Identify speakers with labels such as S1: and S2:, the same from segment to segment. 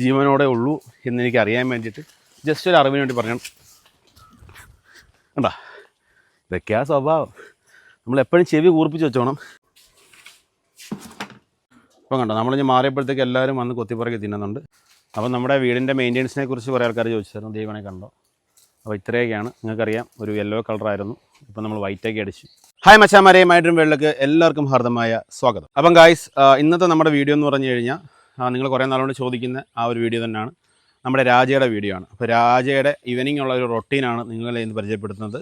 S1: ജീവനോടെ ഉള്ളൂ എന്ന് എനിക്ക് അറിയാൻ വേണ്ടിയിട്ട്. ജസ്റ്റ് ഒരു അറിവിന് വേണ്ടി പറഞ്ഞു കണ്ടാ? ഇതൊക്കെയാ സ്വഭാവം. നമ്മൾ എപ്പോഴും ചെവി കൂർപ്പിച്ച് വെച്ചോണം. ഇപ്പം കണ്ടോ? നമ്മൾ ഇനി മാറിയപ്പോഴത്തേക്ക് എല്ലാവരും വന്ന് കൊത്തിപ്പറക്കി തിന്നുന്നുണ്ട്. അപ്പം നമ്മുടെ വീടിന്റെ മെയിന്റെനൻസിനെ കുറിച്ച് കുറേ ആൾക്കാർ ചോദിച്ചായിരുന്നു. ദൈവനെ കണ്ടോ? അപ്പോൾ ഇത്രയൊക്കെയാണ്. നിങ്ങൾക്കറിയാം ഒരു യെല്ലോ കളറായിരുന്നു ഇപ്പം നമ്മൾ വൈറ്റൊക്കെ അടിച്ചു. ഹായ് മച്ചാമാരെ മൈഡ്രീം വേൾഡിലേക്ക് എല്ലാവർക്കും ഹാർദമായ സ്വാഗതം. അപ്പം ഗായ്സ് ഇന്നത്തെ നമ്മുടെ വീഡിയോ എന്ന് പറഞ്ഞു കഴിഞ്ഞാൽ നിങ്ങൾ കുറേ നാളുകൊണ്ട് ചോദിക്കുന്ന ആ ഒരു വീഡിയോ തന്നെയാണ്. നമ്മുടെ രാജയുടെ വീഡിയോ ആണ്. അപ്പോൾ രാജയുടെ ഈവനിങ് ഉള്ള ഒരു റൊട്ടീനാണ് നിങ്ങളെ ഇന്ന് പരിചയപ്പെടുത്തുന്നത്.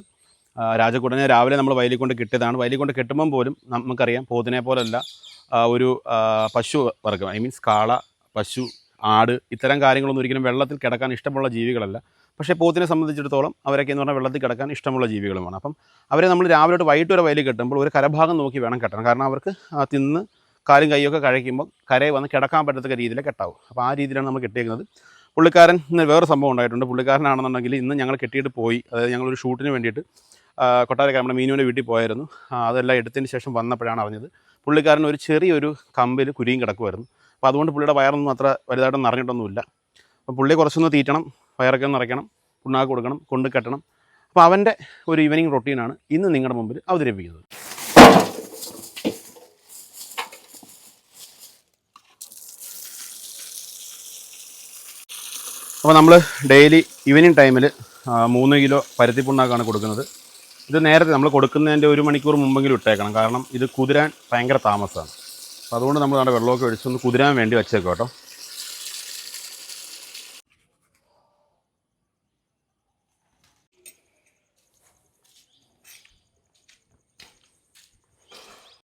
S1: രാജക്കുടനെ രാവിലെ നമ്മൾ വയലിൽ കൊണ്ട് കിട്ടിയതാണ്. വയലിൽ കൊണ്ട് കിട്ടുമ്പം പോലും നമുക്കറിയാം പോത്തിനെ പോലല്ല ഒരു പശു വർഗം ഐ മീൻസ് കാള പശു ആട് ഇത്തരം കാര്യങ്ങളൊന്നും ഒരിക്കലും വെള്ളത്തിൽ കിടക്കാൻ ഇഷ്ടമുള്ള ജീവികളല്ല. പക്ഷേ പോത്തിനെ സംബന്ധിച്ചിടത്തോളം അവരൊക്കെ എന്ന് പറഞ്ഞാൽ വെള്ളത്തിൽ കിടക്കാൻ ഇഷ്ടമുള്ള ജീവികളുമാണ്. അപ്പം അവരെ നമ്മൾ രാവിലെ തൊട്ട് വൈകിട്ട് വരെ വയലിൽ കെട്ടുമ്പോൾ ഒരു കരഭാഗം നോക്കി വേണം കെട്ടണം. കാരണം അവർക്ക് തിന്ന് കാലും കൈയൊക്കെ കഴിക്കുമ്പോൾ കരയെ വന്ന് കിടക്കാൻ പറ്റത്തക്ക രീതിയിൽ കെട്ടാവും. അപ്പോൾ ആ രീതിയിലാണ് നമ്മൾ കെട്ടിയേക്കുന്നത്. പുള്ളിക്കാരൻ ഇന്ന് വേറെ സംഭവം ഉണ്ടായിട്ടുണ്ട്. പുള്ളിക്കാരനാണെന്നുണ്ടെങ്കിൽ ഇന്ന് ഞങ്ങൾ കെട്ടിയിട്ട് പോയി. അതായത് ഞങ്ങളൊരു ഷൂട്ടിന് വേണ്ടിയിട്ട് കൊട്ടാരക്കാരൻ കൊട്ടാരക്കര നമ്മുടെ മീനുവിന്റെ വീട്ടിൽ പോയായിരുന്നു. അതെല്ലാം എടുത്തതിന് ശേഷം വന്നപ്പോഴാണ് അറിഞ്ഞത്. പുള്ളിക്കാരൻ ഒരു ചെറിയൊരു കമ്പിൽ കുരിയും കിടക്കുമായിരുന്നു. അപ്പോൾ അതുകൊണ്ട് പുള്ളിയുടെ വയറൊന്നും അത്ര വലുതായിട്ടൊന്നും അറിഞ്ഞിട്ടൊന്നുമില്ല. അപ്പോൾ പുള്ളി കുറച്ചൊന്ന് തീറ്റണം വയറൊക്കെ നിറയ്ക്കണം പുണ്ണാക്ക് കൊടുക്കണം കൊണ്ട് കെട്ടണം അപ്പോൾ അവന്റെ ഒരു ഈവനിങ് റൊട്ടീനാണ് ഇന്ന് നിങ്ങളുടെ മുമ്പിൽ അവതരിപ്പിക്കുന്നത്. അപ്പോൾ നമ്മൾ ഡെയിലി ഈവനിങ് ടൈമിൽ മൂന്ന് കിലോ പരുത്തി പുണ്ണാക്കാണ് കൊടുക്കുന്നത്. ഇത് നേരത്തെ നമ്മൾ കൊടുക്കുന്നതിന്റെ ഒരു മണിക്കൂർ മുമ്പെങ്കിലും ഇട്ടേക്കണം. കാരണം ഇത് കുതിരാൻ ഭയങ്കര താമസമാണ് അപ്പോൾ അതുകൊണ്ട് നമ്മൾ നമ്മുടെ വെള്ളമൊക്കെ ഒഴിച്ചൊന്ന് കുതിരാൻ വേണ്ടി വെച്ചേക്കാം കേട്ടോ.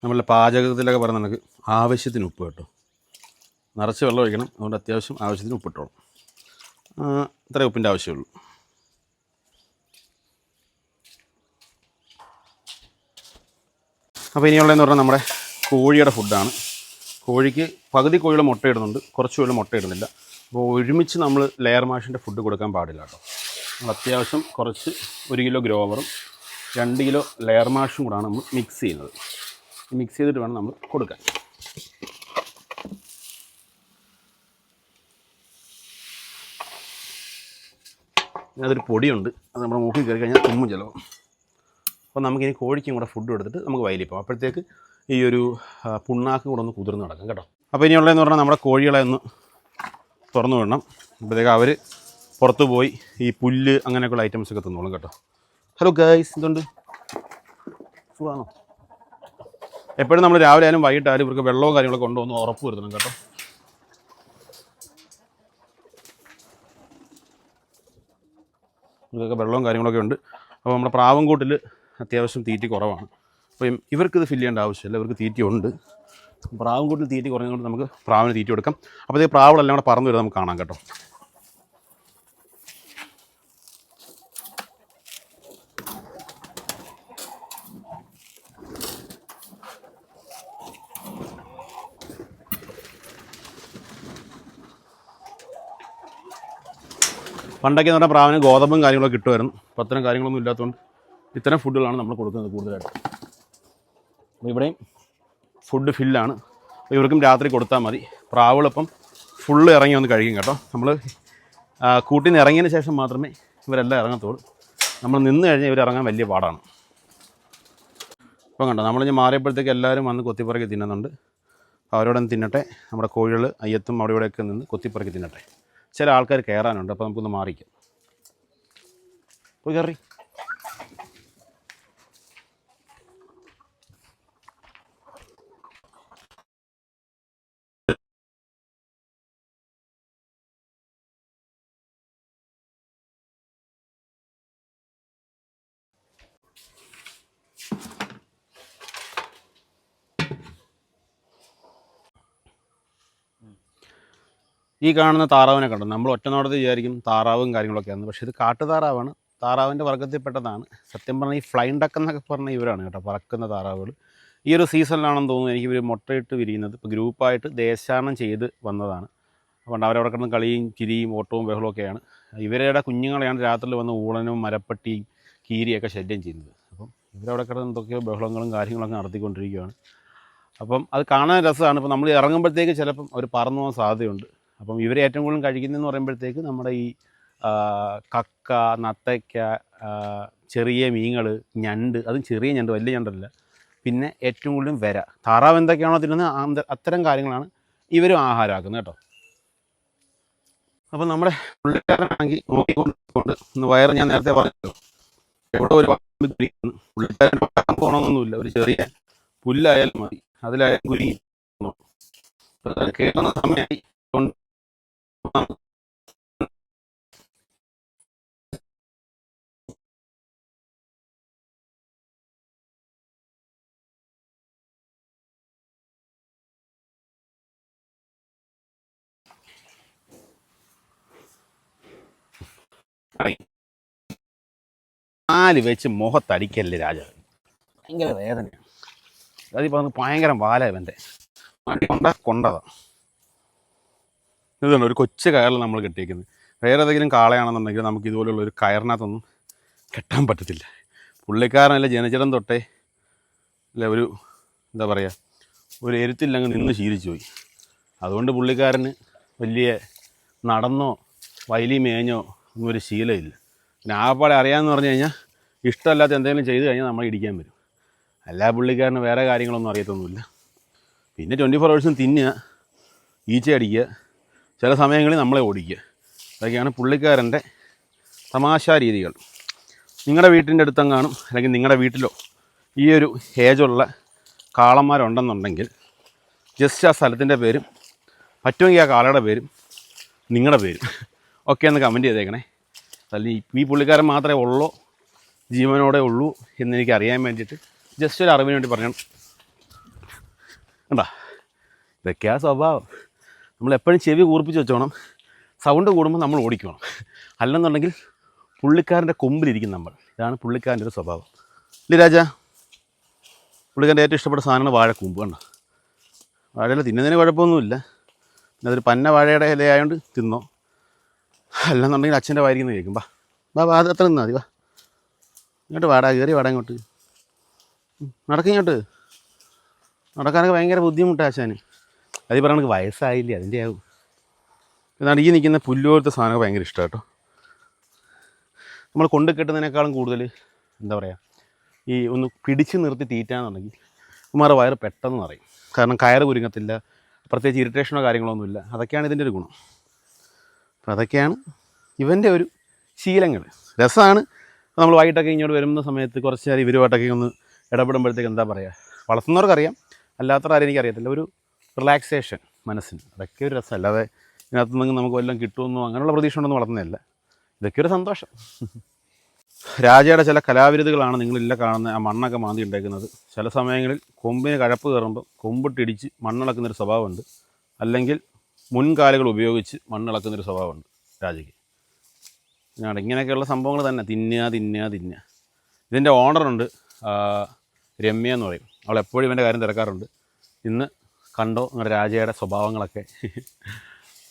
S1: നമ്മളുടെ പാചകത്തിലൊക്കെ പറയുന്ന നമുക്ക് ആവശ്യത്തിന് ഉപ്പ് കേട്ടോ. നിറച്ച് വെള്ളം ഒഴിക്കണം. അതുകൊണ്ട് അത്യാവശ്യം ആവശ്യത്തിന് ഉപ്പിട്ടോളാം. ആ, ഉപ്പിന്റെ ആവശ്യമുള്ളൂ. അപ്പോൾ ഇനിയുള്ളതെന്ന് പറഞ്ഞാൽ നമ്മുടെ കോഴിയുടെ ഫുഡാണ്. കോഴിക്ക് പകുതി കോഴികൾ മുട്ടയിടുന്നുണ്ട് കുറച്ച് കോഴികൾ മുട്ടയിടുന്നില്ല അപ്പോൾ ഒരുമിച്ച് നമ്മൾ ലെയർ മാഷിന്റെ ഫുഡ് കൊടുക്കാൻ പാടില്ല കേട്ടോ. നമ്മൾ അത്യാവശ്യം കുറച്ച് ഒരു കിലോ ഗ്രോവറും രണ്ട് കിലോ ലെയർ മാഷും കൂടാണ് നമ്മൾ മിക്സ് ചെയ്യുന്നത്. മിക്സ് ചെയ്തിട്ട് വേണം നമ്മൾ കൊടുക്കാൻ. അതൊരു പൊടിയുണ്ട്. അത് നമ്മുടെ മൂക്കിൽ കയറി കഴിഞ്ഞാൽ തുമ്മും ചിലവും. അപ്പോൾ നമുക്കിനി കോഴിക്കും കൂടെ ഫുഡ് കൊടുത്തിട്ട് നമുക്ക് വയലിൽ പോകാം അപ്പോഴത്തേക്ക് ഈ ഒരു പുണ്ണാക്കും കൂടെ ഒന്ന് കുതിർന്ന് നടക്കാം കേട്ടോ. അപ്പോൾ ഇനിയുള്ളതെന്ന് പറഞ്ഞാൽ നമ്മുടെ കോഴികളെ ഒന്ന് തുറന്നു വിടണം. അപ്പോഴത്തേക്ക് അവർ പുറത്ത് പോയി ഈ പുല്ല് അങ്ങനെയൊക്കെയുള്ള ഐറ്റംസ് ഒക്കെ തിന്നോളും കേട്ടോ. ഹലോ ഗൈസ് എന്തുണ്ട്? സുഖമാണോ? എപ്പോഴും നമ്മൾ രാവിലെ ആയാലും വൈകിട്ടായാലും ഇവർക്ക് വെള്ളവും കാര്യങ്ങളൊക്കെ കൊണ്ടുവന്ന് ഉറപ്പ് വരുത്തണം കേട്ടോ. ഇതൊക്കെ വെള്ളവും കാര്യങ്ങളൊക്കെ ഉണ്ട്. അപ്പോൾ നമ്മുടെ പ്രാവൻകൂട്ടിൽ അത്യാവശ്യം തീറ്റി കുറവാണ്. അപ്പം ഇവർക്കിത് ഫില്ല് ചെയ്യേണ്ട ആവശ്യമില്ല. ഇവർക്ക് തീറ്റി ഉണ്ട് പ്രാവൻകൂട്ടിൽ തീറ്റി കുറഞ്ഞതുകൊണ്ട് നമുക്ക് പ്രാവിന് തീറ്റി കൊടുക്കാം. അപ്പോൾ ഈ പ്രാവുകളെല്ലാം കൂടെ പറന്ന് വരുന്നത് നമുക്ക് കാണാം കേട്ടോ. പണ്ടൊക്കെ എന്ന് പറഞ്ഞാൽ പ്രാവിന് ഗോതമ്പും കാര്യങ്ങളൊക്കെ കിട്ടുമായിരുന്നു. അപ്പോൾ അത്തരം കാര്യങ്ങളൊന്നും ഇല്ലാത്തതുകൊണ്ട് ഇത്തരം ഫുഡുകളാണ് നമ്മൾ കൊടുക്കുന്നത് കൂടുതലായിട്ട്. അപ്പോൾ ഇവിടെയും ഫുഡ് ഫില്ലാണ് അപ്പോൾ ഇവർക്കും രാത്രി കൊടുത്താൽ മതി. പ്രാവുകളിപ്പം ഫുള്ള് ഇറങ്ങി വന്ന് കഴിക്കും കേട്ടോ. നമ്മൾ കൂട്ടിൽ നിന്ന് ഇറങ്ങിയതിന് ശേഷം മാത്രമേ ഇവരെല്ലാം ഇറങ്ങത്തുള്ളൂ. നമ്മൾ നിന്ന് കഴിഞ്ഞാൽ ഇവർ ഇറങ്ങാൻ വലിയ പാടാണ്. ഇപ്പം കണ്ടോ നമ്മളിഞ്ഞ് മാറിയപ്പോഴത്തേക്ക് എല്ലാവരും വന്ന് കൊത്തിപ്പറക്കി തിന്നുന്നുണ്ട്. അവരോടൊന്ന് തിന്നട്ടെ. നമ്മുടെ കോഴികൾ അയ്യത്തും അവിടെ ഇവിടെയൊക്കെ നിന്ന് കൊത്തിപ്പറക്കി തിന്നട്ടെ. ചില ആൾക്കാർ കയറാനുണ്ട് അപ്പോൾ നമുക്കൊന്ന് മാറിക്കാം. പോയി കയറി ഈ കാണുന്ന താറാവിനെ കണ്ടു. നമ്മൾ ഒറ്റനോടത്ത് വിചാരിക്കും താറാവും കാര്യങ്ങളൊക്കെയാണ് പക്ഷേ ഇത് കാട്ടുതാറാവാണ്. താറാവിന്റെ വർഗത്തിൽപ്പെട്ടതാണ് സത്യം പറഞ്ഞാൽ ഈ ഫ്ലൈൻ ഡക്ക് എന്നൊക്കെ പറഞ്ഞ ഇവരാണ് കേട്ടോ പറക്കുന്ന താറാവുകൾ. ഈ ഒരു സീസണിലാണെന്ന് തോന്നുന്നു എനിക്ക് ഇവർ മുട്ടയിട്ട് വിരിയുന്നത്. ഇപ്പോൾ ഗ്രൂപ്പായിട്ട് ദേശാടനം ചെയ്ത് വന്നതാണ്. അതുകൊണ്ട് അവരവിടെ കിടന്ന് കളിയും ചിരിയും ഓട്ടവും ബഹളമൊക്കെയാണ് ഇവരുടെ കുഞ്ഞുങ്ങളെയാണ് രാത്രിയിൽ വന്ന് ഊളനും മരപ്പട്ടിയും കീരിയൊക്കെ ശല്യം ചെയ്യുന്നത്. അപ്പം ഇവരവിടെ കിടന്ന് എന്തൊക്കെയോ ബഹളങ്ങളും കാര്യങ്ങളൊക്കെ നടത്തിക്കൊണ്ടിരിക്കുകയാണ്. അപ്പം അത് കാണാൻ രസമാണ്. ഇപ്പം നമ്മൾ ഇറങ്ങുമ്പോഴത്തേക്ക് ചിലപ്പം അവർ പറന്നു പോകാൻ സാധ്യതയുണ്ട്. അപ്പം ഇവർ ഏറ്റവും കൂടുതൽ കഴിക്കുന്നതെന്ന് പറയുമ്പോഴത്തേക്ക് നമ്മുടെ ഈ കക്ക നത്തയ്ക്ക ചെറിയ മീനുകൾ ഞണ്ട് അതും ചെറിയ ഞണ്ട് വലിയ ഞണ്ടല്ല. പിന്നെ ഏറ്റവും കൂടുതലും വിര. താറാവ് എന്തൊക്കെയാണോ തിന്നുന്നത് അത്തരം കാര്യങ്ങളാണ് ഇവരും ആഹാരമാക്കുന്നത് കേട്ടോ. അപ്പം നമ്മുടെ പുള്ളിക്കാരനാണെങ്കിൽ നോക്കിക്കൊണ്ട് കൊണ്ട് ഇന്ന് വയറ് ഞാൻ നേരത്തെ പറഞ്ഞല്ലോ. എവിടെ ഒരു. പുള്ളിക്കാരൻ പട്ടം പോകണമെന്നൊന്നുമില്ല ഒരു ചെറിയ പുല്ലായാലും മതി. അതിലായാലും കുരുങ്ങി കേൾക്കുന്ന സമയമായി. കൊണ്ട് നാല് വെച്ച് മുഖത്തടിക്കല്ലേ രാജാവ്? ഭയങ്കര വേദനയാണ്. നമുക്ക് ഭയങ്കര വാല വണ്ടി കൊണ്ട കൊണ്ടതാ. ഇതുണ്ട് ഒരു കൊച്ചു കയറിൽ നമ്മൾ കെട്ടിയിരിക്കുന്നത്. വേറെ ഏതെങ്കിലും കാളയാണെന്നുണ്ടെങ്കിൽ നമുക്ക് ഇതുപോലുള്ള ഒരു കയറിനകത്തൊന്നും കെട്ടാൻ പറ്റത്തില്ല. പുള്ളിക്കാരനല്ല ജനിച്ചിടം തൊട്ടേ അല്ല ഒരു എന്താ പറയുക ഒരു എരുത്തില്ലങ്ങ് നിന്ന് ശീലിച്ചു പോയി. അതുകൊണ്ട് പുള്ളിക്കാരന് വലിയ നടന്നോ വയലി മേഞ്ഞോ ഒന്നും ഒരു ശീലമില്ല. പിന്നെ ആപ്പാടെ അറിയാമെന്ന് പറഞ്ഞു കഴിഞ്ഞാൽ ഇഷ്ടമല്ലാത്ത എന്തെങ്കിലും ചെയ്തു കഴിഞ്ഞാൽ നമ്മൾ ഇടിക്കാൻ വരും. എല്ലാ പുള്ളിക്കാരന് വേറെ കാര്യങ്ങളൊന്നും അറിയത്തൊന്നുമില്ല. പിന്നെ ട്വന്റി ഫോർ ഹവേഴ്സും തിന്നുക ഈച്ച അടിക്കുക ചില സമയങ്ങളിൽ നമ്മളെ ഓടിക്കുക. അതൊക്കെയാണ് പുള്ളിക്കാരന്റെ തമാശാ രീതികൾ. നിങ്ങളുടെ വീട്ടിന്റെ അടുത്തെങ്ങാനും അല്ലെങ്കിൽ നിങ്ങളുടെ വീട്ടിലോ ഈ ഒരു ഏജുള്ള കാളന്മാരുണ്ടെന്നുണ്ടെങ്കിൽ ജസ്റ്റ് ആ സ്ഥലത്തിന്റെ പേരും പറ്റുമെങ്കിൽ ആ കാളയുടെ പേരും നിങ്ങളുടെ പേരും ഒക്കെ ഒന്ന് കമന്റ് ചെയ്തേക്കണേ. അല്ല ഈ- ഈ പുള്ളിക്കാരൻ മാത്രമേ ഉള്ളൂ ജീവനോടെ ഉള്ളൂ എന്ന് എനിക്ക് അറിയാൻ വേണ്ടിയിട്ട് ജസ്റ്റ് ഒരു അറിവിന് വേണ്ടി പറഞ്ഞു കണ്ടാ? ഇതൊക്കെയാ സ്വഭാവം. നമ്മൾ എപ്പോഴും ചെവി കൂർപ്പിച്ച് വെച്ചോണം. സൗണ്ട് കൂടുമ്പോൾ നമ്മൾ ഓടിക്കണം. അല്ലെന്നുണ്ടെങ്കിൽ പുള്ളിക്കാരന്റെ കൊമ്പിലിരിക്കും നമ്മൾ. ഇതാണ് പുള്ളിക്കാരന്റെ ഒരു സ്വഭാവം. ഇല്ലേ രാജ? പുള്ളിക്കാരന്റെ ഏറ്റവും ഇഷ്ടപ്പെട്ട സാധനമാണ് വാഴക്കൂമ്പ് കണ്ടോ? വാഴയില തിന്നുന്നതിന് കുഴപ്പമൊന്നുമില്ല. പിന്നെ അതൊരു പന്ന വാഴയുടെ ഇലയായതുകൊണ്ട് തിന്നോ. അല്ലെന്നുണ്ടെങ്കിൽ അച്ഛന്റെ വായിരിക്കുന്ന കേൾക്കും. വാ. വാ വാ അത് അത്ര നിന്നാൽ മതി വാ. ഇങ്ങോട്ട് വാടാ കയറി വാടാ ഇങ്ങോട്ട്. നടക്കിങ്ങോട്ട് നടക്കാനൊക്കെ ഭയങ്കര ബുദ്ധിമുട്ടാണ് അച്ഛന്. അത് പറയണക്ക് വയസ്സായില്ലേ അതിന്റെ ആവും എന്നാണ് ഈ നിൽക്കുന്ന പുല്ലുപോലത്തെ സാധനം ഭയങ്കര ഇഷ്ടമാണ് കേട്ടോ. നമ്മൾ കൊണ്ട് കെട്ടുന്നതിനേക്കാളും കൂടുതൽ എന്താ പറയുക ഈ ഒന്ന് പിടിച്ച് നിർത്തി തീറ്റാന്നുണ്ടെങ്കിൽ ഉമ്മാരുടെ വയറ് പെട്ടെന്ന് നിറയും. കാരണം കയറ് കുരുങ്ങത്തില്ല പ്രത്യേകിച്ച് ഇറിറ്റേഷനോ കാര്യങ്ങളോ ഒന്നുമില്ല അതൊക്കെയാണ് ഇതിന്റെ ഒരു ഗുണം. അപ്പോൾ അതൊക്കെയാണ് ഇവന്റെ ഒരു ശീലങ്ങൾ. രസമാണ്. നമ്മൾ വൈകിട്ടൊക്കെ ഇങ്ങോട്ട് വരുന്ന സമയത്ത് കുറച്ച് നേരം ഇവരുമായിട്ടൊക്കെ ഒന്ന് ഇടപെടുമ്പോഴത്തേക്ക് എന്താ പറയുക വളർത്തുന്നവർക്കറിയാം. അല്ലാത്തവരാരും എനിക്കറിയത്തില്ല. ഒരു റിലാക്സേഷൻ മനസ്സിന്. അതൊക്കെ ഒരു രസം. അല്ലാതെ ഇതിനകത്ത് നിന്ന് നമുക്ക് വല്ലതും കിട്ടുമെന്നോ അങ്ങനെയുള്ള പ്രതീക്ഷ ഉണ്ടെന്ന് വളർത്തുന്നതല്ല. ഇതൊക്കെ ഒരു സന്തോഷം. രാജയുടെ ചില കലാവിരുതുകളാണ് നിങ്ങളില്ല കാണുന്ന ആ മണ്ണൊക്കെ മാന്തി ഉണ്ടാക്കുന്നത്. ചില സമയങ്ങളിൽ കൊമ്പിന് കഴപ്പ് കയറുമ്പോൾ കൊമ്പിട്ടിടിച്ച് മണ്ണിളക്കുന്നൊരു സ്വഭാവമുണ്ട്. അല്ലെങ്കിൽ മുൻകാലുകൾ ഉപയോഗിച്ച് മണ്ണിളക്കുന്നൊരു സ്വഭാവമുണ്ട് രാജയ്ക്ക്. ഞാൻ ഇങ്ങനെയൊക്കെയുള്ള സംഭവങ്ങൾ തന്നെ. തിന്നുക തിന്നുക തിന്നുക. ഇതിന്റെ ഓണറുണ്ട് രമ്യ എന്ന് പറയും. അവൾ എപ്പോഴും ഇവന്റെ കാര്യം തിരക്കാറുണ്ട്. ഇന്ന് കണ്ടോ നിങ്ങളുടെ രാജയുടെ സ്വഭാവങ്ങളൊക്കെ?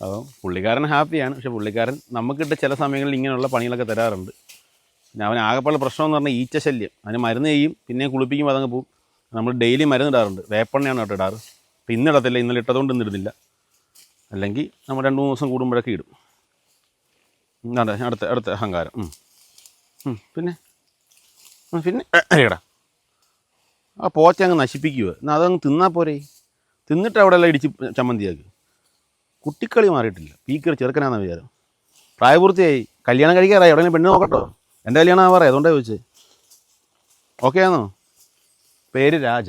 S1: അപ്പം പുള്ളിക്കാരൻ ഹാപ്പിയാണ്. പക്ഷെ പുള്ളിക്കാരൻ നമുക്കിട്ട് ചില സമയങ്ങളിൽ ഇങ്ങനെയുള്ള പണികളൊക്കെ തരാറുണ്ട്. പിന്നെ അവൻ ആകെപ്പാടുള്ള പ്രശ്നം എന്ന് പറഞ്ഞാൽ ഈച്ച ശല്യം. അതിന് മരുന്ന് ചെയ്യും പിന്നെ കുളിപ്പിക്കുമ്പോൾ അതങ്ങ് പോവും നമ്മൾ ഡെയിലി മരുന്ന് ഇടാറുണ്ട്. വേപ്പെണ്ണയാണ് കേട്ടോ ഇടാറ്. അപ്പം ഇന്ന് ഇടത്തില്ല ഇന്നലെ ഇട്ടതുകൊണ്ട് ഇന്ന് ഇടുന്നില്ല. അല്ലെങ്കിൽ നമ്മൾ രണ്ട് മൂന്ന് ദിവസം കൂടുമ്പോഴൊക്കെ ഇടും. അതെ അടുത്ത അടുത്ത അഹങ്കാരം. പിന്നെ പിന്നെ എടാ. ആ പോച്ച അങ്ങ് നശിപ്പിക്കുക എന്നാൽ അതങ്ങ് തിന്നാൽ പോരെ? തിന്നിട്ട് അവിടെ എല്ലാം ഇടിച്ച് ചമ്മന്തിയാക്കി. കുട്ടിക്കളി മാറിയിട്ടില്ല. പീക്കർ ചെറുക്കനാന്ന വിചാരം. പ്രായപൂർത്തിയായി. കല്യാണം കഴിക്കാറായി. എവിടെയെങ്കിലും പെണ്ണ് നോക്കട്ടോ. എന്റെ കല്യാണം ആവാറേ അതുകൊണ്ടാണ് ചോദിച്ചത് ഓക്കെ ആണോ പേര് രാജ.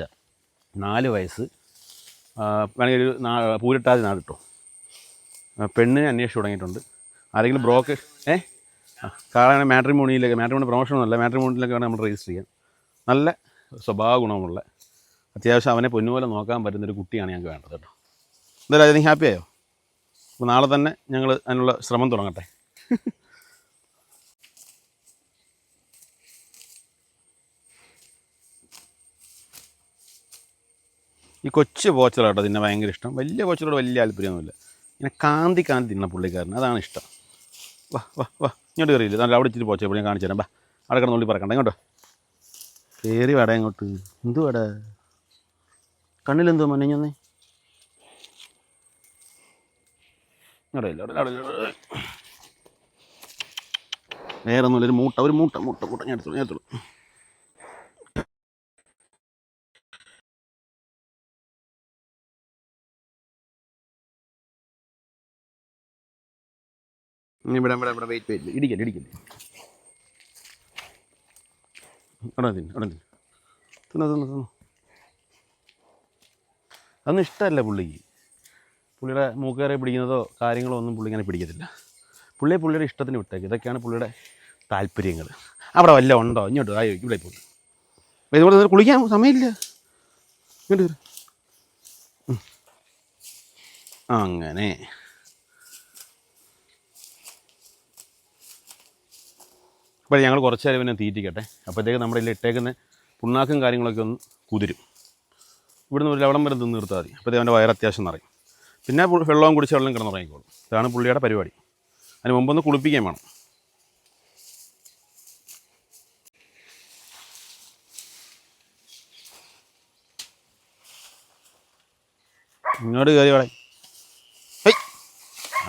S1: നാല് വയസ്സ്. വേണമെങ്കിൽ ഒരു നാ പൂരിട്ടാതി നാട് കിട്ടോ പെണ്ണിനെ അന്വേഷിച്ച് തുടങ്ങിയിട്ടുണ്ട്. ആരെങ്കിലും ബ്രോക്ക് ഏ? കാളാണ് മാട്രിമോണിയിലൊക്കെ മാട്രിമോണി പ്രൊമോഷനൊന്നുമല്ല മാട്രിമോണിയിലൊക്കെ വേണം നമ്മൾ രജിസ്റ്റർ ചെയ്യാൻ നല്ല സ്വഭാവ ഗുണമുള്ള അത്യാവശ്യം അവനെ പൊന്നുപോലെ നോക്കാൻ പറ്റുന്നൊരു കുട്ടിയാണ് ഞങ്ങൾക്ക് വേണ്ടത് കേട്ടോ. എന്തായാലും അതിന് ഹാപ്പി ആയോ? അപ്പോൾ നാളെ തന്നെ ഞങ്ങൾ അതിനുള്ള ശ്രമം തുടങ്ങട്ടെ. ഈ കൊച്ചു പോച്ചലാട്ടോ തിന്നെ ഭയങ്കര ഇഷ്ടം. വലിയ പോച്ചലോട് വലിയ താല്പര്യമൊന്നുമില്ല. ഇങ്ങനെ കാന്തി കാന്തി തിന്ന പുള്ളിക്കാരൻ അതാണ് ഇഷ്ടം. വാ വാ വാ. ഇങ്ങോട്ട് കയറിയില്ല? നല്ല അവിടെ ഇച്ചിരി പോച്ചപ്പോൾ ഞാൻ കാണിച്ചു തരാം. വാ അവിടെ കിടന്നുള്ളി പറക്കണ്ട. ഇങ്ങോട്ടോ. കയറി വേടാ ഇങ്ങോട്ട് എന്തു വാടാ കണ്ണിലെന്തോ മനഞ്ഞൊന്നേ ഇല്ല. വേറെ ഒന്നുമില്ല ഒരു മൂട്ട ഒരു മൂട്ട മൂട്ട മൂട്ട. ഞാൻ എടുത്തോളൂ ഞാൻ എടുത്തോളൂ. ഇവിടെ ഇവിടെ ഇവിടെ വെയിറ്റ് വെയിറ്റ് ഇടിക്കല്ലേ ഇടിക്കല്ലേ? അവിടെ തിന്നു അവിടെ തിന്നു. തിന്നു തിന്നു തിന്നു. അതൊന്നും ഇഷ്ടമല്ല പുള്ളിക്ക്. പുള്ളിയുടെ മൂക്കേറെ പിടിക്കുന്നതോ കാര്യങ്ങളോ ഒന്നും പുള്ളി ഇങ്ങനെ പിടിക്കത്തില്ല. പുള്ളിയെ പുള്ളിയുടെ ഇഷ്ടത്തിന് വിട്ടേക്ക്. ഇതൊക്കെയാണ് പുള്ളിയുടെ താല്പര്യങ്ങൾ. അവിടെ വല്ല ഉണ്ടോ? ഇങ്ങോട്ട് ആയോ ഇവിടെ പോകും ഇതുപോലെ തന്നെ കുളിക്കാൻ സമയമില്ല. ഇങ്ങോട്ട്. അങ്ങനെ. അപ്പോൾ ഞങ്ങൾ കുറച്ച് നേരം പിന്നെ തീറ്റിക്കട്ടെ. അപ്പോഴത്തേക്ക് ഇല്ല ഇട്ടേക്കുന്ന പുണ്ണാക്കും കാര്യങ്ങളൊക്കെ ഒന്ന് കുതിരും. ഇവിടുന്ന് ഒരു ലവണം വരെ തിന്ന് നിർത്താൽ മതി അപ്പോഴത്തേക്ക് അവന്റെ വയറ് അത്യാവശ്യം നിറയും. പിന്നെ വെള്ളവും കുടിച്ച് വെള്ളം കിടന്നുറങ്ങിക്കോളും ഇതാണ് പുള്ളിയുടെ പരിപാടി. അതിന് മുമ്പൊന്ന് കുളിപ്പിക്കാൻ വേണം. ഇങ്ങോട്ട് കയറി വേളെ ഹേയ്.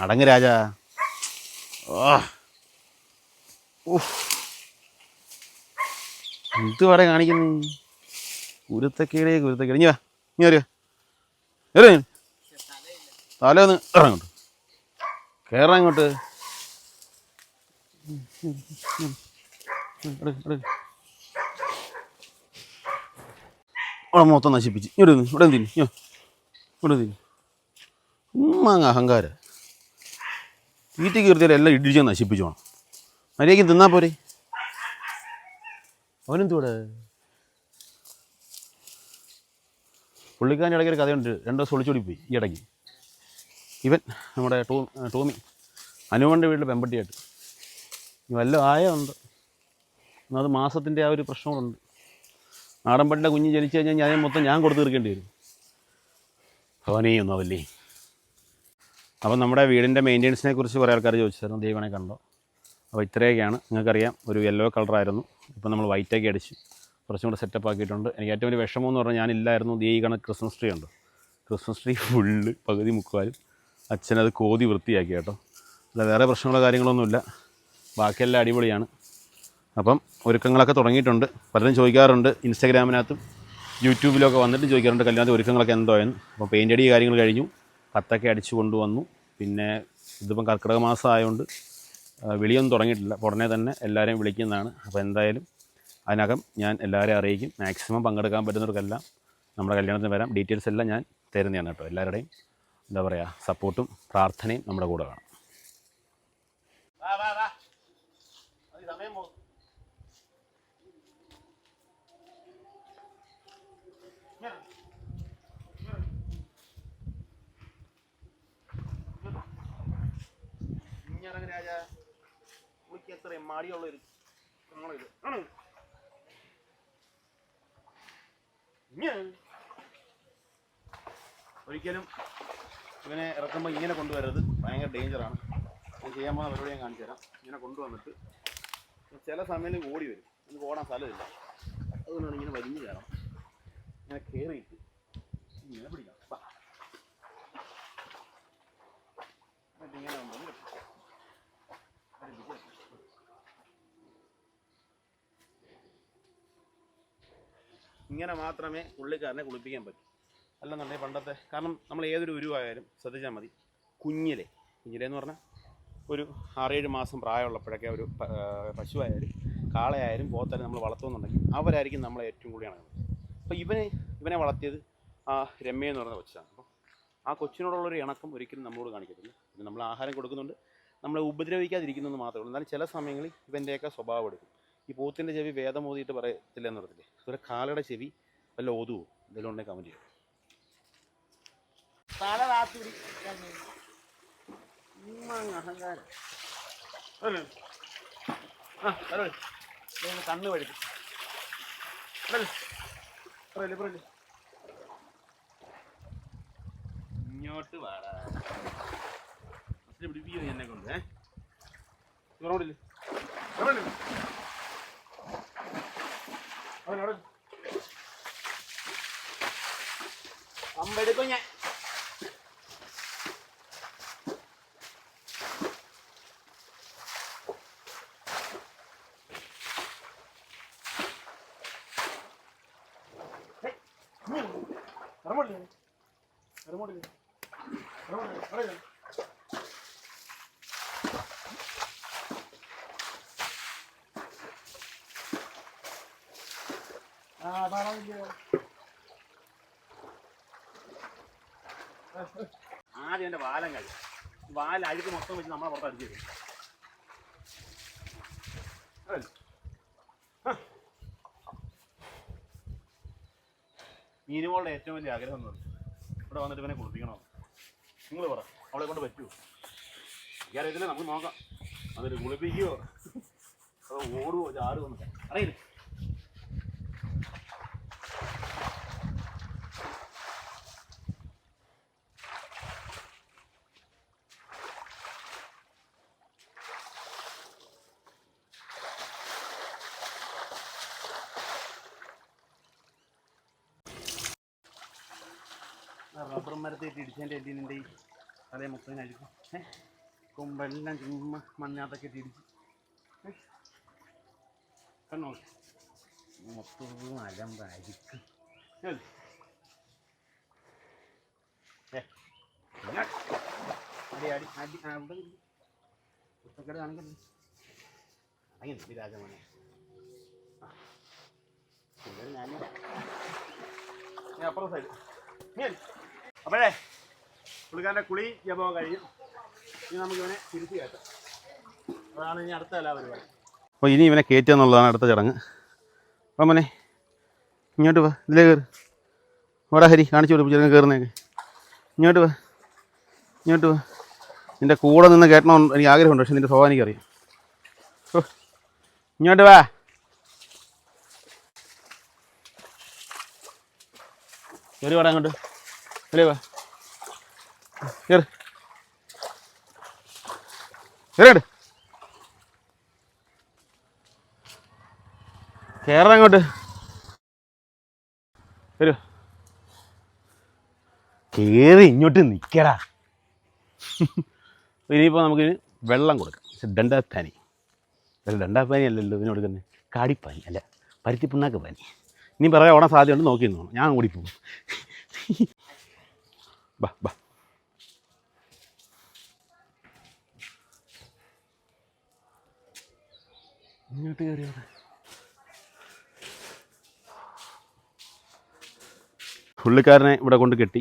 S1: അടങ്ങ് രാജാ. എന്ത് പറയാ കാണിക്കുന്നു? കുരുത്തക്കേടേ കുരുത്തക്കേട് ഇനി വാ. ഇനി തല ഒന്ന് ഇറങ്ങോട്ട് കയറാൻ ഇങ്ങോട്ട്. അവിടെ മൊത്തം നശിപ്പിച്ച്. ഇവിടെ ഇവിടെ എന്തിന്? ഇവിടെ എന്തിന്? ഉമ്മാങ്ങ അഹങ്കാര. തീറ്റി കീർത്തിയാലും എല്ലാം ഇടിച്ച് നശിപ്പിച്ചു വേണം മര്യാദയ്ക്ക് തിന്നാ പോരെ. അവനെന്തൂടെ പുള്ളിക്കാരന്റെ ഇടയ്ക്ക് ഒരു കഥയുണ്ട്. രണ്ട് ദിവസം ഒളിച്ചോടി പോയി ഈ ഇടയ്ക്ക്. ഇവൻ നമ്മുടെ ടോ ടോമി അനുവണ്ടി വീട്ടിൽ പെമ്പട്ടിയായിട്ട് വല്ല ആയുണ്ട് എന്നാൽ അത് മാസത്തിന്റെ ആ ഒരു പ്രശ്നങ്ങളുണ്ട്. നാടൻപട്ടിന്റെ കുഞ്ഞ് ജനിച്ചു കഴിഞ്ഞാൽ ഞാൻ മൊത്തം ഞാൻ കൊടുത്തു തീർക്കേണ്ടി വരും. ഭവനീ ഒന്നാവല്ലേ അപ്പം നമ്മുടെ വീടിന്റെ മെയിന്റെനൻസിനെ കുറിച്ച് കുറേ ആൾക്കാർ ചോദിച്ചായിരുന്നു ദൈവനെ കണ്ടോ? അപ്പോൾ ഇത്രയൊക്കെയാണ്. നിങ്ങൾക്കറിയാം ഒരു യെല്ലോ കളറായിരുന്നു. ഇപ്പം നമ്മൾ വൈറ്റൊക്കെ അടിച്ച്. കുറച്ചും കൂടെ സെറ്റപ്പ് ആക്കിയിട്ടുണ്ട്. എനിക്ക് ഏറ്റവും വലിയ വിഷമം എന്ന് പറഞ്ഞാൽ ഞാനില്ലായിരുന്നു. ഈ കണക്ക് ക്രിസ്മസ് ട്രീ ഉണ്ട് ക്രിസ്മസ് ട്രീ ഫുള്ള് പകുതി മുക്കാലും. അച്ഛനത് കോതി വൃത്തിയാക്കി കേട്ടോ. അല്ല വേറെ പ്രശ്നങ്ങളോ കാര്യങ്ങളൊന്നുമില്ല ബാക്കിയെല്ലാം അടിപൊളിയാണ്. അപ്പം ഒരുക്കങ്ങളൊക്കെ തുടങ്ങിയിട്ടുണ്ട്. പലരും ചോദിക്കാറുണ്ട് ഇൻസ്റ്റാഗ്രാമിനകത്തും യൂട്യൂബിലൊക്കെ വന്നിട്ട് ചോദിക്കാറുണ്ട് കല്യാണത്തിൽ ഒരുക്കങ്ങളൊക്കെ എന്തോ എന്ന് അപ്പോൾ പെയിന്റ് അടി കാര്യങ്ങൾ കഴിഞ്ഞു. കത്തൊക്കെ അടിച്ചു കൊണ്ടുവന്നു. പിന്നെ ഇതിപ്പം കർക്കിടക മാസം ആയതുകൊണ്ട് വിളിയൊന്നും തുടങ്ങിയിട്ടില്ല. ഉടനെ തന്നെ എല്ലാവരെയും വിളിക്കുന്നതാണ്. അപ്പോൾ എന്തായാലും അതിനകം ഞാൻ എല്ലാവരെയും അറിയിക്കും മാക്സിമം പങ്കെടുക്കാൻ പറ്റുന്നവർക്കെല്ലാം നമ്മുടെ കല്യാണത്തിന് വരാം ഡീറ്റെയിൽസ് എല്ലാം ഞാൻ തരുന്നതാണ് കേട്ടോ എല്ലാവരുടെയും എന്താ പറയുക സപ്പോർട്ടും പ്രാർത്ഥനയും നമ്മുടെ കൂടെ വേണം രാജാ പുള്ളിക്ക് എത്ര മാടിയുള്ള ഒരു ഇത് ആണ് ഒരിക്കലും ഇവനെ ഇറക്കുമ്പോൾ ഇങ്ങനെ കൊണ്ടുവരരുത്. ഭയങ്കര ഡേഞ്ചറാണ് ഞാൻ ചെയ്യാൻ പോകുന്ന പരിപാടി ഞാൻ കാണിച്ചു തരാം. ഇങ്ങനെ കൊണ്ടുവന്നിട്ട് ചില സമയത്ത് ഓടി വരും. നമുക്ക് ഓടാൻ സ്ഥലമില്ല. അതുകൊണ്ടാണ് ഇങ്ങനെ വലിഞ്ഞു കയറണം ഇങ്ങനെ കയറിയിട്ട് ഇങ്ങനെ പിടിക്കാം. ഇങ്ങനെ ഇങ്ങനെ മാത്രമേ പുള്ളിക്കാരനെ കുളിപ്പിക്കാൻ പറ്റൂ. അല്ലെന്നുണ്ടെങ്കിൽ പണ്ടത്തെ കാരണം നമ്മൾ ഏതൊരു ഉരുവായാലും ശ്രദ്ധിച്ചാൽ മതി. കുഞ്ഞിലെ കുഞ്ഞിലെ എന്ന് പറഞ്ഞാൽ ഒരു ആറേഴ് മാസം പ്രായമുള്ളപ്പോഴൊക്കെ ഒരു പശുവായാലും കാളയായാലും പോത്തായാലും നമ്മൾ വളർത്തുന്നുണ്ടെങ്കിൽ അവരായിരിക്കും നമ്മളെ ഏറ്റവും കൂടുതൽ ഇണങ്ങുന്നത് അപ്പോൾ ഇവനെ ഇവനെ വളർത്തിയത് ആ രമ്യ എന്ന് പറയുന്ന കൊച്ചാണ്. അപ്പോൾ ആ കൊച്ചിനോടുള്ളൊരു ഇണക്കം ഒരിക്കലും നമ്മളോട് കാണിക്കത്തില്ല. പിന്നെ നമ്മൾ ആഹാരം കൊടുക്കുന്നുണ്ട്. നമ്മളെ ഉപദ്രവിക്കാതിരിക്കുന്നതെന്ന് മാത്രമേ ഉള്ളൂ. എന്നാലും ചില സമയങ്ങളിൽ ഇവന്റെയൊക്കെ സ്വഭാവം എടുക്കും. ഈ പോത്തിന്റെ ചെവി വേദം ഓതിയിട്ട് പറയത്തില്ല എന്ന് പറഞ്ഞില്ലേ? അതുപോലെ കാലയുടെ ചെവി വല്ല ഓതുവോ? എന്തെങ്കിലും ഉണ്ടെങ്കിൽ കമന്റ് ചെയ്യും. കണ്ണ് ഇങ്ങോട്ട് വാടാ. എന്നെ കൊണ്ട് ഏ? ഇവരോടില്ലേ അമ്പെടുക്കും ഞാൻ. ഇറങ്ങോട്ടില്ല ഇറങ്ങോട്ടില്ല ഇറങ്ങോട്ടില്ല ഇറങ്ങോട്ടില്ല ആദ്യം എന്റെ വാലം കഴിയും വാല അഴുക്ക് മൊത്തം വെച്ച് നമ്മളെ പുറത്ത് അടിച്ചു തരും. മീനുകളുടെ ഏറ്റവും വലിയ ആഗ്രഹം എന്ന് പറഞ്ഞു ഇവിടെ വന്നിട്ട് ഇവനെ കുളിപ്പിക്കണോ? നിങ്ങൾ പറ അവളെ കൊണ്ട് പറ്റുമോ എനിക്കറിയത്തില്ല നമുക്ക് നോക്കാം. അതൊരു കുളിപ്പിക്കുവോ? അതോ ഓടുവോ? ചാടുവോ എന്നൊക്കെ. അറിയില്ല? റബ്ബർ മരത്തേക്ക് ഇടിച്ചതിന്റെ എല്ലിന്റെ ഈ തലയെ മൊത്തം അഴുക്കും ഏഹ് കൊമ്പെല്ലാം ചുമ്മാ മണ്ണാത്തൊക്കെ ഏ? കണ്ണോ മൊത്തം അലമ്പായിരിക്കും. അടി അടി അടി. അവിടെ ഇരി. കാണിക്കുന്നു. ഇവിടെ ഞാനില്ല. ഞാൻ അപ്പുറം സൈഡ് അപ്പോഴേ പുള്ളിക്കാരന്റെ കുളി ജപവും കഴിഞ്ഞു. ഇനി നമുക്ക് ഇവനെ തിരിച്ചു കയറ്റാം. അതാണ് ഇനി അടുത്ത എല്ലാ പരിപാടി അപ്പോൾ ഇനി ഇവനെ കയറ്റുക എന്നുള്ളതാണ് അടുത്ത ചടങ്ങ്. അപ്പം മോനെ ഇങ്ങോട്ട് വാ ഇതിലേ കയറി ഓടാ ഹരി കാണിച്ചു കൊടുക്കും ചെറുങ്ങ് കയറുന്നേക്ക് ഇങ്ങോട്ട് വാ ഇങ്ങോട്ട് വാ. നിന്റെ കൂടെ നിന്ന് കയറ്റണമെന്ന് എനിക്ക് ആഗ്രഹമുണ്ട് പക്ഷെ നിന്റെ സ്വഭാവം എനിക്കറിയാം. ഓ ഇങ്ങോട്ട് വാ. ചെറിയ വാടാ അങ്ങോട്ട്. അല്ലേ അങ്ങോട്ട്. വരൂ. കേറി ഇങ്ങോട്ട് നിൽക്കടാ ഇനിയിപ്പോൾ നമുക്ക് വെള്ളം കൊടുക്കാം. ദണ്ടാപ്പാനി അല്ല ദണ്ടാപ്പാനി അല്ലല്ലോ ഇതിന് കൊടുക്കുന്നത് കാടിപ്പാനി അല്ല. പരുത്തി പിണ്ണാക്ക് പാനി. ഇനി പറയാൻ ഓടാൻ സാധ്യതയുണ്ട് നോക്കി നിന്നോണം. ഞാൻ ഓടിപ്പോകും ബാ ബാ ഇങ്ങോട്ട് കയറി പുള്ളിക്കാരനെ ഇവിടെ കൊണ്ട് കെട്ടി.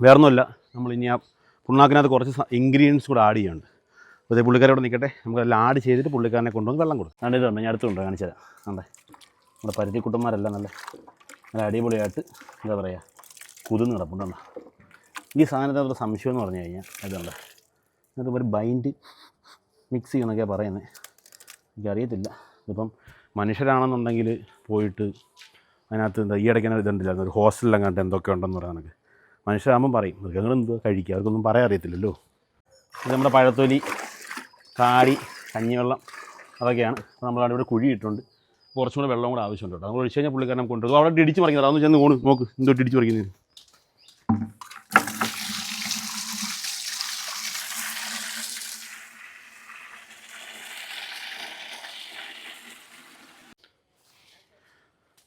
S1: വേറൊന്നുമില്ല നമ്മൾ ഇനി ആ പുണ്ണാക്കിനകത്ത് കുറച്ച് ഇൻഗ്രീഡിയൻസ് കൂടെ ആഡ് ചെയ്യുന്നുണ്ട്. അപ്പോൾ പുള്ളിക്കാരെ ഇവിടെ നിൽക്കട്ടെ. നമുക്കെല്ലാം ആഡ് ചെയ്തിട്ട് പുള്ളിക്കാരനെ കൊണ്ടുവന്ന് വെള്ളം കൊടുക്കും. രണ്ട് ഇതുണ്ട് ഞാൻ അടുത്തുണ്ട് കാണിച്ചു തരാം. അതെ നമ്മുടെ പരുത്തി കുട്ടന്മാരെല്ലാം നല്ല നല്ല അടിപൊളിയായിട്ട് എന്താ പറയുക കുതിർന്ന് കിടപ്പുണ്ടോ ഈ സാധനത്തിനകത്ത് സംശയം എന്ന് പറഞ്ഞു കഴിഞ്ഞാൽ അതുണ്ട് ഇത് ഒരു ബൈൻഡ് മിക്സ് ചെയ്യുന്നൊക്കെയാണ് പറയുന്നത് എനിക്കറിയത്തില്ല. ഇതിപ്പം മനുഷ്യരാണെന്നുണ്ടെങ്കിൽ പോയിട്ട് അതിനകത്ത് എന്താ ഈ ഇടയ്ക്ക് ഇതുണ്ടല്ലോ ഒരു ഹോസ്റ്റലിലും കണ്ട് എന്തൊക്കെ ഉണ്ടെന്ന് പറയാൻ നമുക്ക്. മനുഷ്യരാകുമ്പം പറയും മൃഗങ്ങൾ എന്ത് കഴിക്കുക? അവർക്കൊന്നും പറയാൻ അറിയത്തില്ലല്ലോ. ഇത് നമ്മുടെ പഴത്തൊലി കാടി കഞ്ഞിവെള്ളം അതൊക്കെയാണ്. അപ്പോൾ നമ്മൾ അവിടെ കുഴി ഇട്ടുണ്ട് കുറച്ചും കൂടെ വെള്ളം കൂടെ ആവശ്യമുണ്ട് കേട്ടോ. നമ്മൾ ഒഴിച്ച് കഴിഞ്ഞാൽ പുള്ളിക്കാരൻ കൊണ്ടുവരും. അവിടെ ഇടിച്ച് മറിക്കുന്നത് അതൊന്ന് ചെന്ന് ഓണ് നോക്ക് എന്തോ ഇടിച്ച് മറിക്കുന്നത്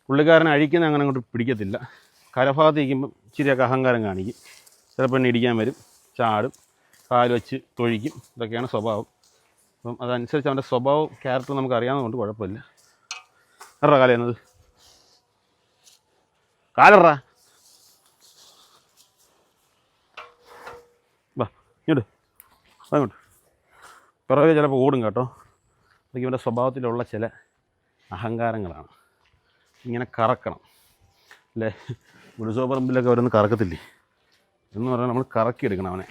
S1: പുള്ളിക്കാരൻ അഴിക്കുന്ന അങ്ങനെ അങ്ങോട്ട് പിടിക്കത്തില്ല. കരഭാഗത്ത് ഇരിക്കുമ്പം ഇച്ചിരിയൊക്കെ അഹങ്കാരം കാണിക്കും. ചിലപ്പോൾ എന്നെ ഇടിക്കാൻ വരും ചാടും കാൽ വെച്ച് തൊഴിക്കും. ഇതൊക്കെയാണ് സ്വഭാവം. അപ്പം അതനുസരിച്ച് അവന്റെ സ്വഭാവം ക്യാരക്ടർ നമുക്ക് അറിയാവുന്നതുകൊണ്ട് കുഴപ്പമില്ല. എറ കാല എന്നത്. കാലറ വാ ഇങ്ങോട്ട്. അങ്ങോട്ട്. പിറകെ ചിലപ്പോൾ ഓടും കേട്ടോ. അതൊക്കെ ഇവന്റെ സ്വഭാവത്തിലുള്ള ചില അഹങ്കാരങ്ങളാണ്. ഇങ്ങനെ കറക്കണം. അല്ലേ? ഉത്സവപ്പറമ്പിലൊക്കെ അവരൊന്ന് കറക്കത്തില്ലേ? എന്ന് പറഞ്ഞാൽ നമ്മൾ കറക്കിയെടുക്കണം അവനെ.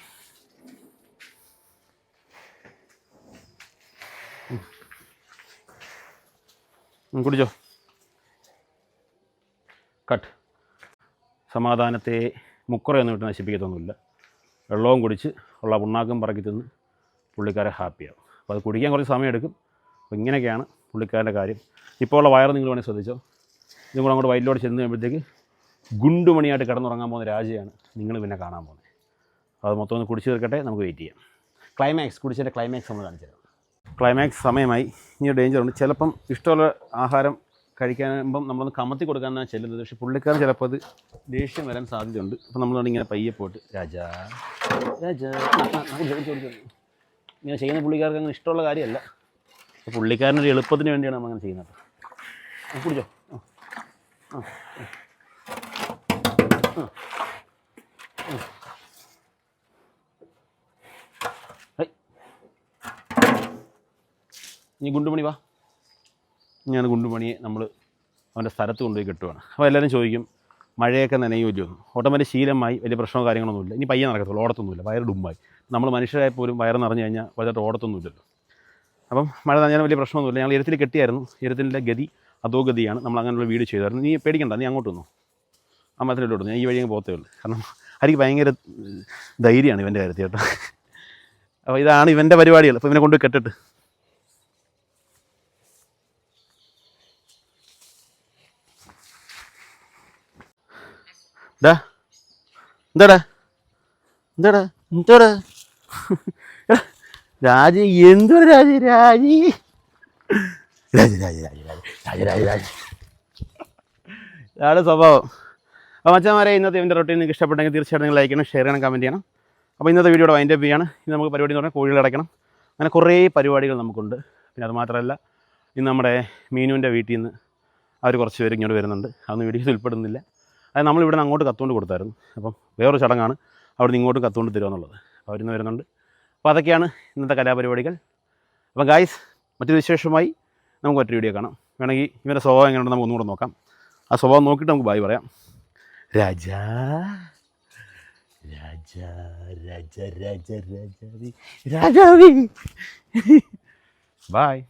S1: കുടിച്ചോ. കട്ട്. സമാധാനത്തെ മുക്കുറയൊന്നും ഇട്ട് നശിപ്പിക്കത്തൊന്നുമില്ല. വെള്ളവും കുടിച്ച് ഉള്ള പുണ്ണാക്കും പറക്കി തിന്ന് പുള്ളിക്കാരെ ഹാപ്പിയാവും അപ്പോൾ അത് കുടിക്കാൻ കുറച്ച് സമയമെടുക്കും. അപ്പോൾ ഇങ്ങനെയൊക്കെയാണ് പുള്ളിക്കാരന്റെ കാര്യം. ഇപ്പോൾ ഉള്ള വയറ് നിങ്ങൾ വേണമെങ്കിൽ ശ്രദ്ധിച്ചോ. ഇതും കൂടെ അങ്ങോട്ട് വയലിലോട്ട് ചെന്ന് കഴിയുമ്പോഴത്തേക്ക് ഗുണ്ടുമണിയായിട്ട് കിടന്നുറങ്ങാൻ പോകുന്ന രാജയാണ് നിങ്ങൾ പിന്നെ കാണാൻ പോകുന്നത്. അത് മൊത്തം ഒന്ന് കുടിച്ച് തീർക്കട്ടെ നമുക്ക് വെയിറ്റ് ചെയ്യാം. ക്ലൈമാക്സ് കുടിച്ചതിന്റെ ക്ലൈമാക്സ് നമ്മൾ കാണിച്ചു തരാം. ക്ലൈമാക്സ് സമയമായി ഇനി ഡേഞ്ചർ ഉണ്ട്. ചിലപ്പം ഇഷ്ടമുള്ള ആഹാരം കഴിക്കാനുമ്പം നമ്മളൊന്ന് കമത്തി കൊടുക്കാനാണ് ചെല്ലുന്നത്. പക്ഷെ പുള്ളിക്കാരൻ ചിലപ്പോൾ അത് ദേഷ്യം വരാൻ സാധ്യതയുണ്ട്. അപ്പം നമ്മളോട് ഇങ്ങനെ പയ്യെ പോയിട്ട് രാജാ രാജാ. ഇങ്ങനെ ചെയ്യുന്ന പുള്ളിക്കാർക്ക് അങ്ങനെ ഇഷ്ടമുള്ള കാര്യമല്ല. പുള്ളിക്കാരനൊരു എളുപ്പത്തിന് വേണ്ടിയാണ് നമ്മൾ അങ്ങനെ ചെയ്യുന്നത്. കുടിച്ചോ? ഇനി ഗുണ്ടുമണി വാ. ഞാൻ ഗുണ്ടുമണിയെ നമ്മൾ അവന്റെ സ്ഥലത്ത് കൊണ്ടുപോയി കെട്ടുവാണ്. അപ്പോൾ എല്ലാവരും ചോദിക്കും മഴയൊക്കെ നനയുമല്ലോ ഓട്ടോമാറ്റിക് ശീലമായി വലിയ പ്രശ്നമോ കാര്യങ്ങളൊന്നുമില്ല ഇനി പയ്യെ നടക്കത്തുള്ളൂ ഓടത്തൊന്നുമില്ല. വയറ് ഡുമ്പായി നമ്മൾ മനുഷ്യരായ പോലും വയറ് നിറഞ്ഞു കഴിഞ്ഞാൽ വലുതായിട്ട് ഓടത്തൊന്നുമില്ലല്ലോ അപ്പം മഴ നനഞ്ഞാൽ വലിയ പ്രശ്നമൊന്നുമില്ല. ഞങ്ങൾ ഇരത്തിൽ കെട്ടിയായിരുന്നു. എരുത്തിന്റെ ഗതി അതോ ഗതിയാണ് നമ്മൾ അങ്ങനെയുള്ള വീട് ചെയ്തായിരുന്നു. നീ പേടിക്കണ്ട നീ അങ്ങോട്ട് വന്നു. ആ മരത്തിലോട്ട് ഞാൻ ഈ വഴി അങ്ങ് പോകത്തേ ഉള്ളൂ. കാരണം അരിക്ക് ഭയങ്കര ധൈര്യമാണ് ഇവന്റെ കാര്യത്തിൽ കേട്ടോ. അപ്പോൾ ഇതാണ് ഇവന്റെ പരിപാടികൾ. അപ്പോൾ ഇവനെ കൊണ്ട് കെട്ടിട്ട്. ഡാ എന്താടാ? എന്താടാ? എന്താടാ? രാജി എന്തൊരു രാജി? രാജി. ഇതാണ് സ്വഭാവം. അപ്പോൾ മച്ചന്മാരെ ഇന്നത്തെ ഇവന്റെ റൊട്ടീൻ നിങ്ങൾക്ക് ഇഷ്ടപ്പെട്ടെങ്കിൽ തീർച്ചയായിട്ടും നിങ്ങൾ ലൈക്ക് ചെയ്യണം ഷെയർ ചെയ്യണം കമന്റ് ചെയ്യണം. അപ്പോൾ ഇന്നത്തെ വീഡിയോയുടെ വൈൻഡ് അപ്പ് ചെയ്യാണ്. ഇന്ന് നമുക്ക് പരിപാടി എന്ന് പറഞ്ഞാൽ കോഴികൾ അടയ്ക്കണം. അങ്ങനെ കുറേ പരിപാടികൾ നമുക്കുണ്ട്. പിന്നെ അതുമാത്രമല്ല ഇന്ന് നമ്മുടെ മീനുവിന്റെ വീട്ടിൽ നിന്ന് അവർ കുറച്ച് പേര് ഇങ്ങോട്ട് വരുന്നുണ്ട്. അതൊന്നും വീഡിയോയിൽ ഉൾപ്പെടുന്നില്ല. അത് നമ്മൾ ഇവിടെ നിന്ന് അങ്ങോട്ട് കത്തുകൊണ്ട് കൊടുത്തായിരുന്നു. അപ്പം വേറൊരു ചടങ്ങാണ് അവിടെ നിന്ന് ഇങ്ങോട്ടും കത്തുകൊണ്ട് അപ്പോൾ അവരിന്ന് വരുന്നുണ്ട്. അപ്പോൾ അതൊക്കെയാണ് ഇന്നത്തെ കലാപരിപാടികൾ. അപ്പം ഗായ്സ് മറ്റൊരു വിശേഷമായി നമുക്ക് മറ്റൊരു വീഡിയോ കാണാം വേണമെങ്കിൽ ഇവന്റെ സ്വഭാവം എങ്ങനെയുണ്ടെന്ന് നമുക്ക് ഒന്നുകൂടെ നോക്കാം ആ സ്വഭാവം നോക്കിയിട്ട് നമുക്ക് ബായി പറയാം രാജാ രാജ രാജ രാജ രാജാവി രാജാവി ബായ്